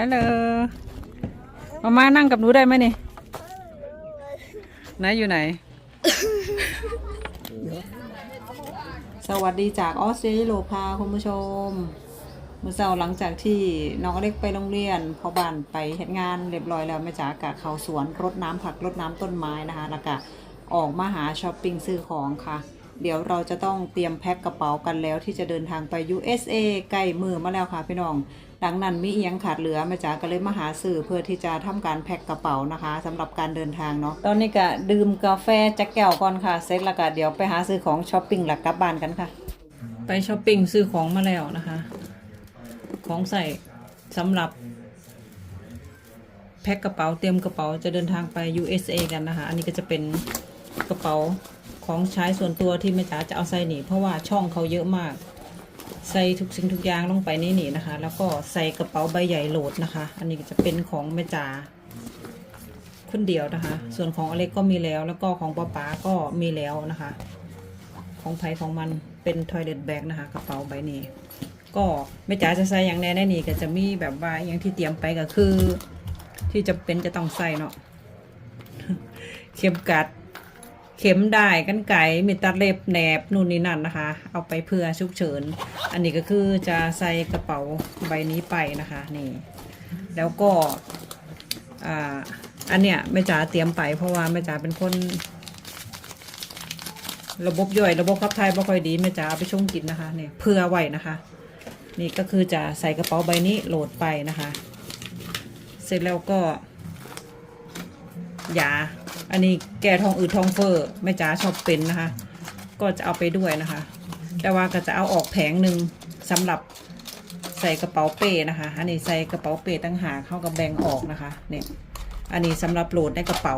ฮัลโหลมามานั่งกับหนูได้ไหมนี่ไหนอยู่ไหน สวัสดีจากออสเตรเลียโลพาคุณผู้ชม เมื่อเช้าหลังจากที่น้องอเล็กไปโรงเรียน พอบ้านไปเฮ็ดงานเรียบร้อยแล้วแม่จ๋ากะเข้าสวนรดน้ำผักรดน้ำต้นไม้นะคะแล้วก็ออกมาหาช้อปปิ้งซื้อของค่ะ เดี๋ยวเราจะต้องเตรียมแพ็คกระเป๋ากันแล้วที่จะเดินทางไป USA ใกล้มือมาแล้วค่ะพี่น้องดังนั้นมีเอียงขาดเหลือม่จ๋าก็เลยมาหาซื้อเพื่อที่จะทำการแพ็คกระเป๋านะคะสำหรับการเดินทางเนาะ ตอนนี้ก็ดื่มกาแฟจักแก้วก่อนค่ะ เสร็จแล้วก็เดี๋ยวไปหาซื้อของช้อปปิ้งหลักกลับบ้านกันค่ะ ไปช้อปปิ้งซื้อของมาแล้วนะคะ ของใส่สำหรับแพ็คกระเป๋าเตรียมกระเป๋าจะเดินทางไป USA กันนะคะ อันนี้ก็จะเป็นกระเป๋า ของใช้ส่วนตัวที่แม่จ๋าจะเอาใส่หนีเพราะว่าช่องเขาเยอะมาก ใส่ทุกสิ่งทุกอย่างลงไปในนี่นะคะ แล้วก็ใส่กระเป๋าใบใหญ่โหลดนะคะ อันนี้จะเป็นของแม่จ๋าคนเดียวนะคะ ส่วนของอเล็กก็มีแล้ว แล้วก็ของป้าป๋าก็มีแล้วนะคะ ของไผ่ของมันเป็น toilet bag นะคะ กระเป๋าใบนี้ ก็แม่จ๋าจะใส่อย่างแน่แน่นี่ก็จะมีแบบว่าอย่างที่เตรียมไปก็คือ ที่จะเป็นจะต้องใส่เนาะเข็มกัด เข็มได้กันไก่มีตัดเล็บแหนบนู่นนี่นั่นนะคะ เอาไปเพื่อฉุกเฉิน อันนี้ก็คือจะใส่กระเป๋าใบนี้ไปนะคะนี่แล้วก็อ่าอันเนี้ยแม่จ๋าเตรียมไปเพราะว่าแม่จ๋าเป็นคน ระบบย่อยระบบขับถ่ายบ่ค่อยดีแม่จ๋าเอาไปชงกินนะคะเนี่ยเพื่อไว้นะคะ นี่ก็คือจะใส่กระเป๋าใบนี้โหลดไปนะคะ เสร็จแล้วก็ยา อันนี้แก้ท้องอืดทองเฟอ้อแม่จ๋าชอบเป็นนะคะ ก็จะเอาไปด้วยนะคะ แต่ว่าก็จะเอาออกแผงหนึ่งสำหรับใส่กระเป๋าเป้นะคะ อันนี้ใส่กระเป๋าเป้ตั้งหากเข้ากับแบ่งออกนะคะเนี่ยอันนี้สำหรับโหลดในกระเป๋า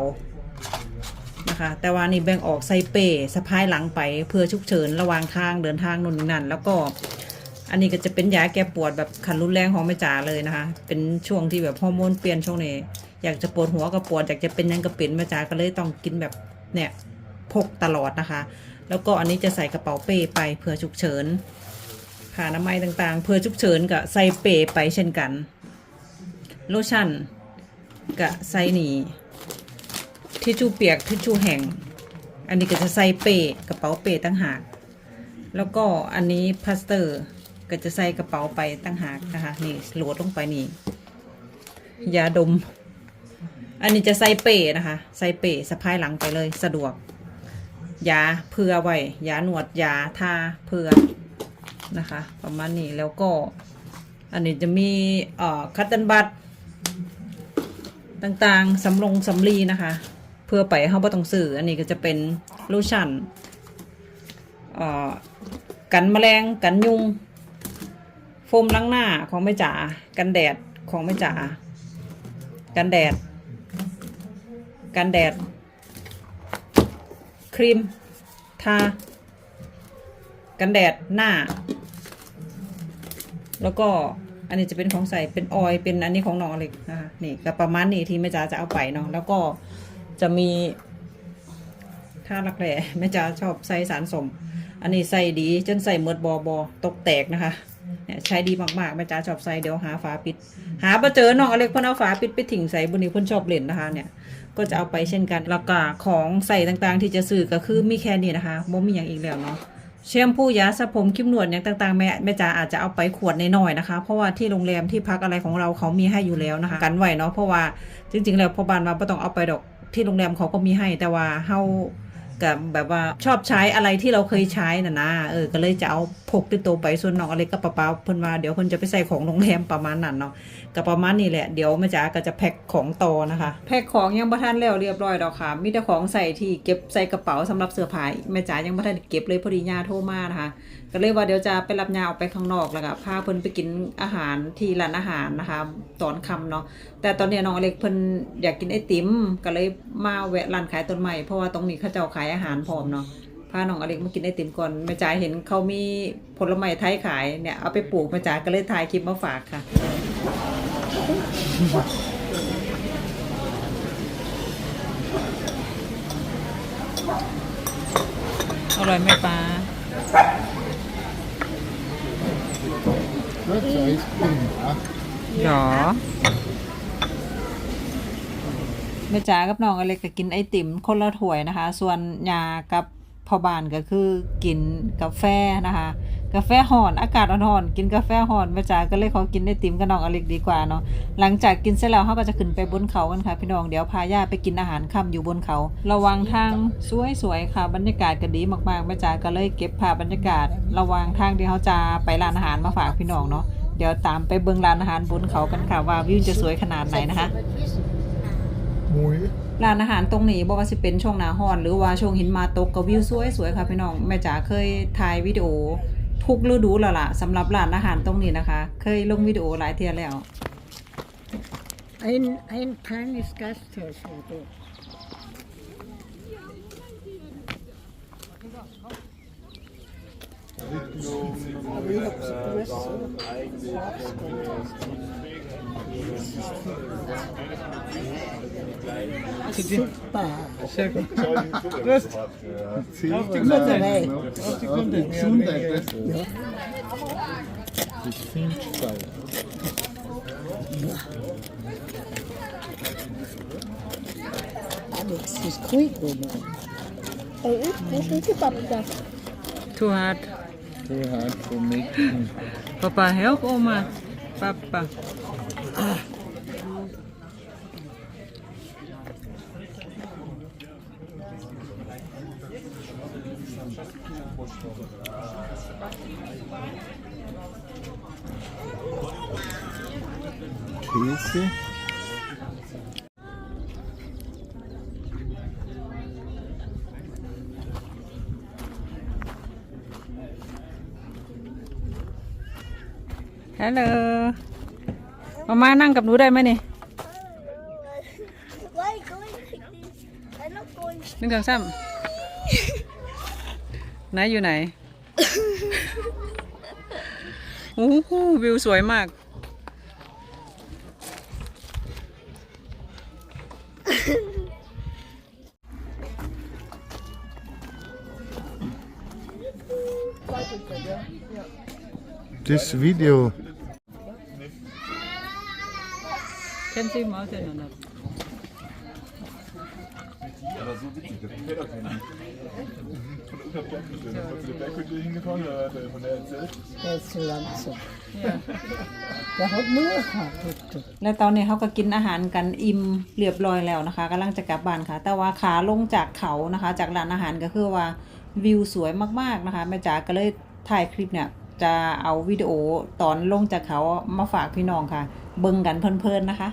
นะคะ แต่ว่านี่แบ่งออกใส่เป้สะพายหลังไปเพื่อฉุกเฉินระหว่างทางเดินทางนู่นนั่นแล้วก็อันนี้ก็จะเป็นยาแก้ปวดแบบขันรุนแรงของแม่จ๋าเลยนะคะ เป็นช่วงที่แบบฮอร์โมนเปลี่ยนช่วงนี้ อยากจะปวดหัวก็ปวดอยากจะเป็นยังก็เป็นแม่จ๋าก็เลยต้องกินแบบเนี่ยพกตลอดนะคะ แล้วก็อันนี้จะใส่กระเป๋าเป้ไปเพื่อฉุกเฉินผ่าน้ำไม้ต่างๆเพื่อฉุกเฉินก็ใส่เป้ไปเช่นกัน โลชั่นก็ใส่หนีทิชชู่เปียกทิชชู่แห้งอันนี้ก็จะใส่เป้กระเป๋าเป้ตั้งหากแล้วก็อันนี้พลาสเตอร์ก็จะใส่กระเป๋าไปตั้งหากนะคะนี่โหลดลงไปนี่ยาดม อันนี้จะใส่เป้นะคะ ใส่เป้สะพายหลังไปเลยสะดวก ยาเพื่อไว้ยาหนวดยาทาเพื่อนะคะ ประมาณนี้แล้วก็ อันนี้จะมีเอ่อคัตเตันบัตต่างๆสำลงสำลีนะคะ เพื่อไปเข้าบ่ต้องซื้ออันนี้ก็จะเป็นโลชั่นเอ่อกันแมลงกันยุง โฟมล้างหน้าของแม่จ๋ากันแดดของแม่จ๋ากันแดด กันแดด ครีม ทา กันแดดหน้า แล้วก็อันนี้จะเป็นของใส่เป็นออยเป็นอันนี้ของน้องอเล็กนะคะนี่ก็ประมาณนี้ที่แม่จ๋าจะเอาไปเนาะแล้วก็จะมีท่ารักแร้แม่จ๋าชอบใส่สารสม อันนี้ใส่ดีจนใส่เมือดบอบอตกแตกนะคะเนี่ยใช้ดีมากๆแม่จ๋าชอบใส่เดี๋ยวหาฝาปิด หาไปเจอน้องอเล็กเพิ่นเอาฝาปิดไปถิ่งใส่บนนี้เพิ่นชอบเล่นนะคะเนี่ย ก็จะเอาไปเช่นกัน แล้วก็ของใส่ต่างๆ ที่จะซื้อก็คือมีแค่นี้นะคะบ่มีอย่างอีกแล้วเนาะแชมพูยาสระผมครีมนวดอย่างต่างๆแม่แม่จ๋าอาจจะเอาไปขวดน้อยๆนะคะ เพราะว่าที่โรงแรมที่พักอะไรของเราเขามีให้อยู่แล้วนะคะ กันไว้เนาะเพราะว่าจริง ๆ แล้วพอบานว่าไม่ต้องเอาไปดอกที่โรงแรมเขาก็มีให้แต่ว่าเฮากับแบบว่าชอบใช้อะไรที่เราเคยใช้น่ะนะเออก็เลยจะเอาพกติดตัวไปส่วนน้องอะไรก็ปะเปาเพิ่นว่าเดี๋ยวเพิ่นจะไปใส่ของโรงแรมประมาณนั้นเนาะ ก็ประมาณนี้แหละ เดี๋ยวแม่จ๋าก็จะแพ็คของต่อนะคะ แพ็คของยังบ่ทันแล้วเรียบร้อยดอกค่ะ มีแต่ของใส่ที่เก็บใส่กระเป๋าสำหรับเสื้อผ้าแม่จ๋ายังบ่ทันเก็บเลยพอดีญาโทรมานะคะ ก็เลยว่าเดี๋ยวจะไปรับยาออกไปข้างนอกแล้วก็พาเพิ่นไปกินอาหารที่ร้านอาหารนะคะ ตอนค่ำเนาะ แต่ตอนนี้น้องอเล็กเพิ่นอยากกินไอติม ก็เลยมาแวะร้านขายต้นไม้เพราะว่าตรงนี้เขาเจ้าขายอาหารพร้อมเนาะพาน้องอเล็กมากินไอติมก่อนแม่จ๋าเห็นเขามีผลไม้ไทยขายเนี่ยเอาไปปลูกแม่จ๋าก็เลยถ่ายคลิปมาฝากค่ะ อร่อยไหมป้า That's ice cream, huh? หรอแม่จ๋ากับน้องอเล็กก็กินไอติมคนละถ้วยนะคะ ส่วนยากับพ่อบ้านก็คือกินกาแฟนะคะ กาแฟห่อนอากาศอ่อนๆกินกาแฟห่อนแม่จ๋าก็เลยขอกินไอติมกับน้องอเล็กดีกว่าเนาะหลังจากกินเสร็จแล้วเขาก็จะขึ้นไปบนเขากันค่ะ พี่น้องเดี๋ยวพาย่าไปกินอาหารค่ำอยู่บนเขา ระหวังทางสวยๆค่ะ บรรยากาศก็ดีมากๆแม่จ๋าก็เลยเก็บภาพบรรยากาศ ระหว่างทางที่เขาจะไปร้านอาหารมาฝากพี่น้องเนาะเดี๋ยวตามไปเบิ่งร้านอาหารบนเขากันค่ะว่าวิวจะสวยขนาดไหนนะคะ Muy. ร้านอาหารตรงนี้บอกว่าสิเป็นช่วงหน้าร้อน หรือว่าช่วงหินมาตกก็วิวสวยๆค่ะพี่น้องแม่จ๋าเคยถ่ายวิดีโอ ทุกฤดูแล้วล่ะสำหรับร้านอาหารตรงนี้นะคะ เคยลงวิดีโอหลายเที่ยแล้ว Ein, ein kleines Gasthaus war dort. Aber ich Super. Sehr gut. Prost. Auf die Gesundheit. Auf die Gesundheit. Ja. Das Finchfall. Alex, das ist cool, Oh, ich bin gebacken. Too hard. Too hard for me. Papa, help Oma. Papa. 케이스 Hello. มามานั่งกับหนูได้ไหมนี่ Why going like this? I'm not going. หนึ่งสองสามไหนอยู่ไหนโอ้โหวิวสวยมาก Das Video. Can see mountain or not? Der ist so langsam. Der hat nur gehabt. และตอนนี้เขาก็กินอาหารกันอิ่มเรียบร้อยแล้วนะคะกำลังจะกลับบ้านค่ะ แต่ว่าขาลงจากเขานะคะ จากร้านอาหารก็คือว่าวิวสวยมากๆนะคะแม่จ๋าก็เลยถ่ายคลิปเนี่ย จะเอาวิดีโอตอนลงจากเขามาฝากพี่น้องค่ะ เบิ่งกันเพลินๆนะคะ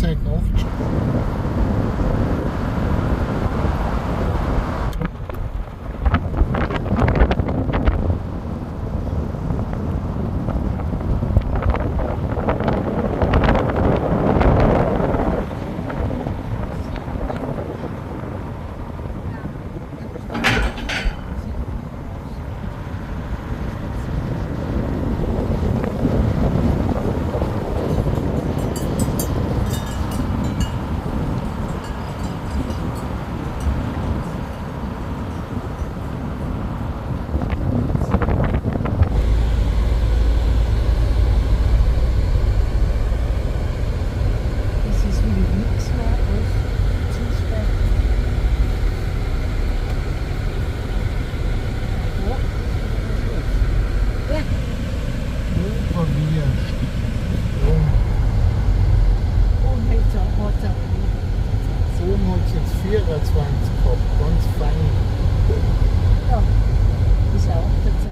take off.